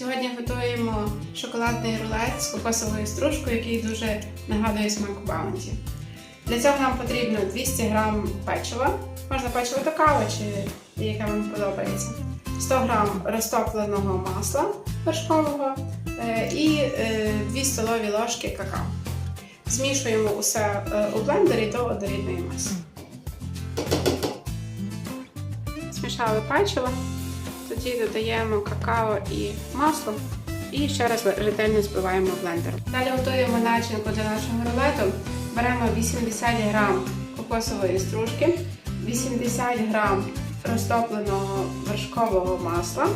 Сьогодні готуємо шоколадний рулет з кокосовою стружкою, який дуже нагадує смак баунті. Для цього нам потрібно 200 г печива, можна печиво до кави чи яке вам подобається, 100 г розтопленого масла вершкового е, і е, 2 столові ложки какао. Змішуємо усе е, у блендері до однорідної маси. Змішали печиво. Тоді додаємо какао і масло і ще раз ретельно збиваємо блендером. Далі готуємо начинку для нашого рулету. Беремо 80 г кокосової стружки, 80 г розтопленого вершкового масла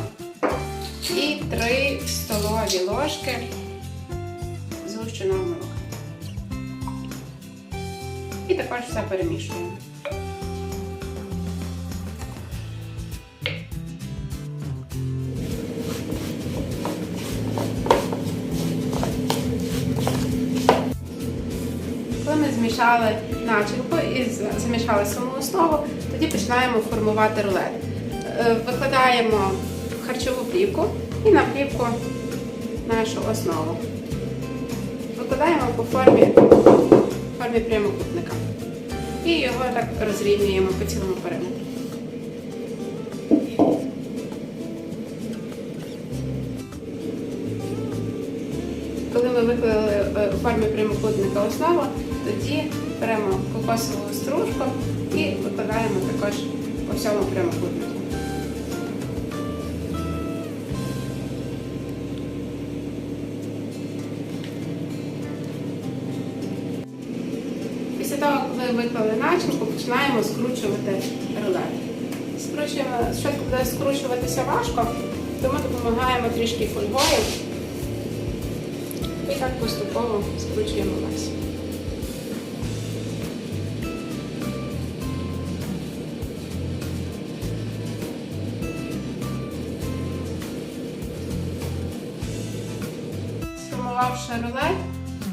і 3 столові ложки згущеного молока. І також все перемішуємо. Коли ми змішали начинку і замішали саму основу, тоді починаємо формувати рулет. Е, Викладаємо харчову плівку і на плівку нашу основу. Викладаємо по формі, формі прямокутника. І його так розрівнюємо по цілому периметру. Коли ми виклали е, у формі прямокутника основу, тоді беремо кокосову стружку і викладаємо також по всьому прямокутнику. Після того, коли виклали начинку, починаємо скручувати рулет. Скручуємо, спочатку буде скручуватися важко, тому допомагаємо трішки фольгою. І так поступово скручуємо весь. Сформувавши рулет,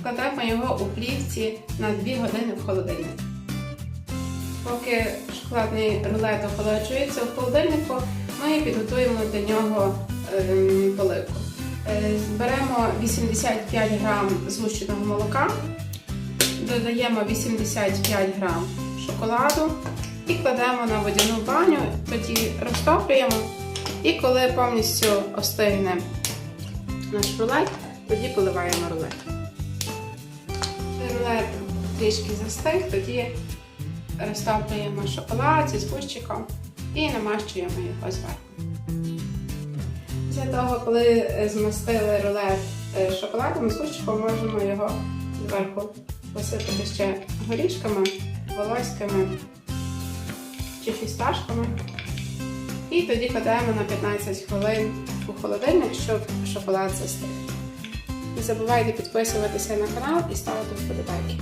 вкладаємо його у плівці на 2 години в холодильник. Поки шоколадний рулет охолоджується в холодильнику, ми підготуємо до нього ем, поливку. Беремо 85 г згущеного молока, додаємо 85 г шоколаду і кладемо на водяну баню, тоді розтоплюємо. І коли повністю остигне наш рулет, тоді поливаємо рулет. Рулет трішки застиг, тоді розтоплюємо шоколад зі згущиком і намащуємо його зверху. Після того, коли е, змастили рулет е, шоколадом, з гущиком можемо його зверху посипати ще горішками, волоськами чи фісташками. І тоді кладаємо на 15 хвилин у холодильник, щоб шоколад застиг. Не забувайте підписуватися на канал і ставити вподобайки.